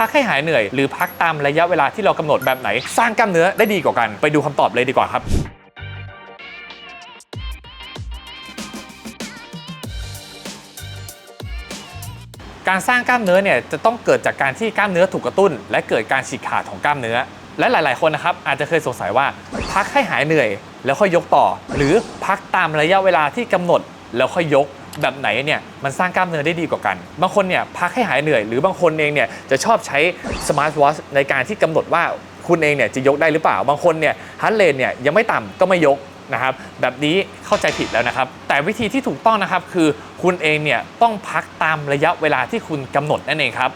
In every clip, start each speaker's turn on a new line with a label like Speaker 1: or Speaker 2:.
Speaker 1: พักให้หายเหนื่อย หรือพักตามระยะเวลาที่เรากำหนดแบบไหน สร้างกล้ามเนื้อได้ดีกว่ากัน ไปดูคำตอบเลยดีกว่าครับการสร้างกล้ามเนื้อเนี่ยจะต้องเกิดจากการที่กล้ามเนื้อถูกกระตุ้น และเกิดการฉีกขาดของกล้ามเนื้อ และหลาย ๆ คนนะครับอาจจะเคยสงสัยว่า พักให้หายเหนื่อย แล้วค่อยยกต่อ หรือพักตามระยะเวลาที่กำหนดแล้วค่อยยก แบบไหนเนี่ยมันสร้างกล้ามเนื้อได้ดีกว่ากัน บางคนเนี่ยพักให้หายเหนื่อย หรือบางคนเองเนี่ยจะชอบใช้สมาร์ทวอชในการที่กำหนดว่าคุณเองเนี่ยจะยกได้หรือเปล่า บางคนเนี่ยฮันเลนเนี่ยยังไม่ต่ำก็ไม่ยกนะครับแบบนี้เข้าใจผิดแล้วนะครับ แต่วิธีที่ถูกต้องนะครับคือคุณเองเนี่ยต้องพักตามระยะเวลาที่คุณกำหนดนั่นเองครับ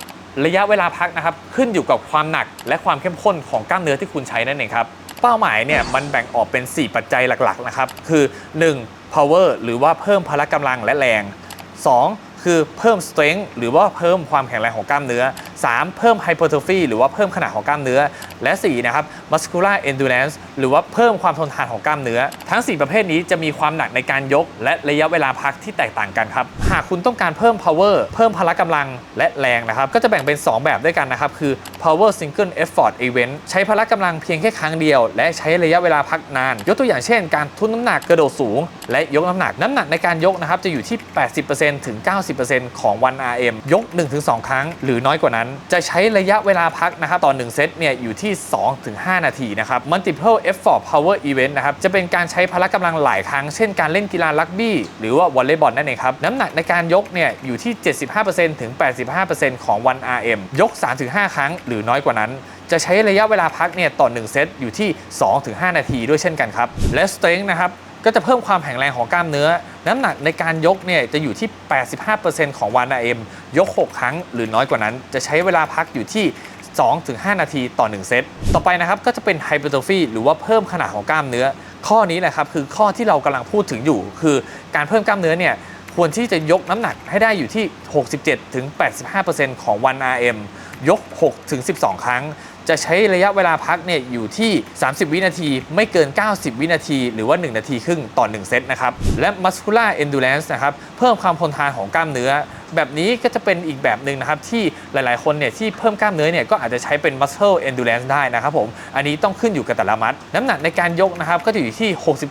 Speaker 1: ระยะเวลาพักนะครับขึ้นอยู่กับความหนักและความเข้มข้นของกล้ามเนื้อที่คุณใช้นั่นเองครับเป้าหมายเนี่ยมันแบ่งออกเป็น 4 ปัจจัยหลักๆนะครับคือ 1. Power หรือว่าเพิ่มพละกำลังและแรง 2. คือเพิ่ม strength หรือว่าเพิ่มความแข็งแรงของกล้ามเนื้อ 3. เพิ่ม hypertrophy หรือว่าเพิ่มขนาดของกล้ามเนื้อ และ 4. นะครับ muscular endurance หรือว่าเพิ่มความทนทานของกล้ามเนื้อ ทั้ง 4 ประเภทนี้จะมีความหนักในการยก และระยะเวลาพักที่แตกต่างกันครับหากคุณต้องการเพิ่ม power เพิ่มพละกำลังและแรงนะครับก็จะแบ่งเป็น 2 แบบด้วยกันนะครับคือ power single effort event ใช้พละกำลังเพียงแค่ครั้งเดียว และใช้ระยะเวลาพักนาน ยกตัวอย่างเช่น การทุ่นน้ำหนักกระโดดสูง และยกน้ำหนักน้ำหนักในการยกนะครับจะอยู่ที่ 80%ถึง 90%ของวัน RM ยก 1-2 ครั้ง หรือน้อยกว่านั้นจะใช้ระยะเวลาพักนะครับต่อ 1 เซตเนี่ยอยู่ที่ 2-5 นาทีนะครับ multiple effort power event นะครับจะเป็นการใช้พละกำลังหลายครั้ง เช่นการเล่นกีฬารักบี้ หรือว่าวอลเลย์บอลนั่นเองครับน้ำหนักในการยกเนี่ยอยู่ที่ 75%ถึง 85%ของวัน RM ยก 3-5 ครั้งหรือน้อยกว่านั้นจะใช้ระยะเวลาพักเนี่ยต่อ 1 เซตอยู่ที่ 2-5 นาทีด้วยเช่นกันครับ และ strength นะครับ ก็จะเพิ่มความแข็งแรงของกล้ามเนื้อ น้ำหนักในการยกเนี่ยจะอยู่ที่ 85%ของวันเอ็มยก 6 ครั้งหรือน้อยกว่านั้น จะใช้เวลาพักอยู่ที่ 2-5 นาทีต่อ 1 เซต ต่อไปนะครับก็จะเป็นไฮเปอร์โทฟีหรือว่าเพิ่มขนาดของกล้ามเนื้อ ข้อนี้แหละครับคือข้อที่เรากำลังพูดถึงอยู่ คือการเพิ่มกล้ามเนื้อเนี่ยควรที่จะยกน้ำหนักให้ได้อยู่ที่ 67-85%ของวัน RM ยก 6-12 ครั้ง จะใช้ระยะเวลาพักเนี่ยอยู่ที่ 30 วินาที ไม่เกิน 90 วินาที หรือว่า 1 นาทีครึ่งต่อ 1 เซตนะครับ และ muscular endurance นะครับ เพิ่มความทนทานของกล้ามเนื้อ แบบนี้ก็จะเป็นอีกแบบหนึ่งนะครับ ที่หลายๆ คนเนี่ยที่เพิ่มกล้ามเนื้อเนี่ยก็อาจจะใช้เป็น muscle endurance ได้นะครับผม อันนี้ต้องขึ้นอยู่กับแต่ละมัด น้ำหนักในการยกนะครับก็จะอยู่ที่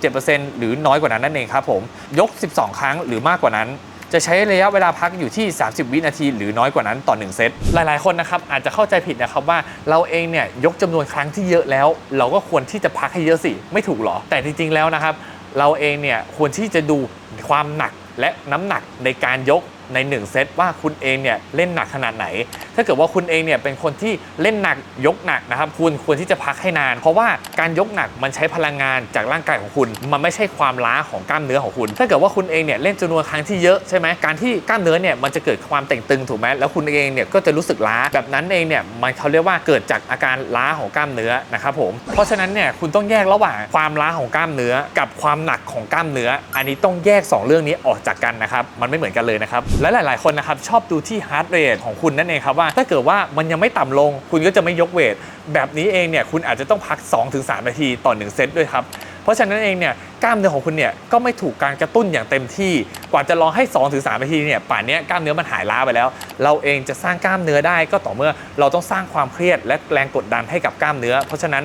Speaker 1: 67%หรือน้อยกว่านั้นนั่นเองครับผม ยก 12 ครั้งหรือมากกว่านั้น จะใช้ระยะเวลาพักอยู่ที่ 30 วินาที หรือน้อยกว่านั้นต่อ 1 เซต หลายๆ คนนะครับอาจจะเข้าใจผิดนะครับว่าเราเองเนี่ยยกจำนวนครั้งที่เยอะแล้ว เราก็ควรที่จะพักให้เยอะสิ ไม่ถูกหรอ แต่จริง ๆ แล้วนะครับ เราเองเนี่ยควรที่จะดูความหนักและน้ำหนักในการยกใน 1 เซตว่าคุณเองเนี่ยเล่นหนักขนาดไหน ถ้าเกิดว่าคุณเองเนี่ยเป็นคนที่เล่นหนักยกหนักนะครับคุณควรที่จะพักให้นาน เพราะว่าการยกหนักมันใช้พลังงานจากร่างกายของคุณ มันไม่ใช่ความล้าของกล้ามเนื้อของคุณ ถ้าเกิดว่าคุณเองเนี่ยเล่นจำนวนครั้งที่เยอะใช่ไหมการที่กล้ามเนื้อเนี่ยมันจะเกิดความเต่งตึงถูกไหมแล้วคุณเองเนี่ยก็จะรู้สึกล้าแบบนั้นเองเนี่ยมันเขาเรียกว่าเกิดจากอาการล้าของกล้ามเนื้อนะครับผมเพราะฉะนั้นเนี่ยคุณต้องแยกระหว่างความล้าของกล้ามเนื้อ กับความหนักของกล้ามเนื้อ อันนี้ต้องแยกสองเรื่องนี้ออกจากกันนะครับมันไม่เหมือนกันเลยนะครับและหลาย ๆ คนนะครับชอบดูที่ฮาร์ดเรทของคุณนั่นเองครับว่า ถ้าเกิดว่ามันยังไม่ต่ำลง คุณก็จะไม่ยกเวท แบบนี้เองเนี่ยคุณอาจจะต้องพัก 2-3 นาทีต่อ 1 เซตด้วยครับ เพราะฉะนั้นเองเนี่ยกล้ามเนื้อของคุณเนี่ยก็ไม่ถูกการกระตุ้นอย่างเต็มที่ กว่าจะรอให้ 2-3 นาทีเนี่ยป่านนี้กล้ามเนื้อมันหายล้าไปแล้ว เราเองจะสร้างกล้ามเนื้อได้ก็ต่อเมื่อเราต้องสร้างความเครียดและแรงกดดันให้กับกล้ามเนื้อ เพราะฉะนั้น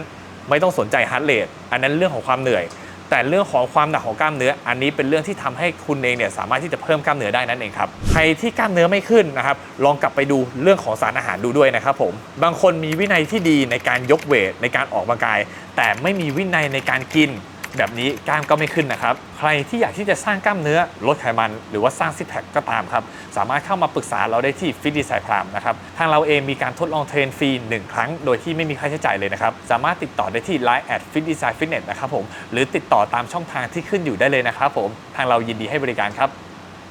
Speaker 1: ไม่ต้องสนใจฮาร์ดเรทอันนั้นเรื่องของความเหนื่อย แต่เรื่องของความหนักของกล้ามเนื้อ อันนี้เป็นเรื่องที่ทำให้คุณเองเนี่ยสามารถที่จะเพิ่มกล้ามเนื้อได้นั่นเองครับใครที่กล้ามเนื้อไม่ขึ้นนะครับลองกลับไปดูเรื่องของสารอาหารดูด้วยนะครับผมบางคนมีวินัยที่ดีในการยกเวทในการออกกำลังกาย แต่ไม่มีวินัยในการกิน แบบนี้กล้ามก็ไม่ขึ้นนะครับ ใครที่อยากที่จะสร้างกล้ามเนื้อลดไขมัน หรือว่าสร้างซิกแพคก็ตามครับ สามารถเข้ามาปรึกษาเราได้ที่ฟิตดีไซน์พรามนะครับ ทางเราเองมีการทดลองเทรนฟรี 1 ครั้ง โดยที่ไม่มีค่าใช้จ่ายเลยนะครับ สามารถติดต่อได้ที่ Line แอดฟิตดีไซน์ฟิตเนสนะครับผมหรือติดต่อตามช่องทางที่ขึ้นอยู่ได้เลยนะครับผมทางเรายินดีให้บริการครับ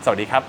Speaker 1: สวัสดีครับ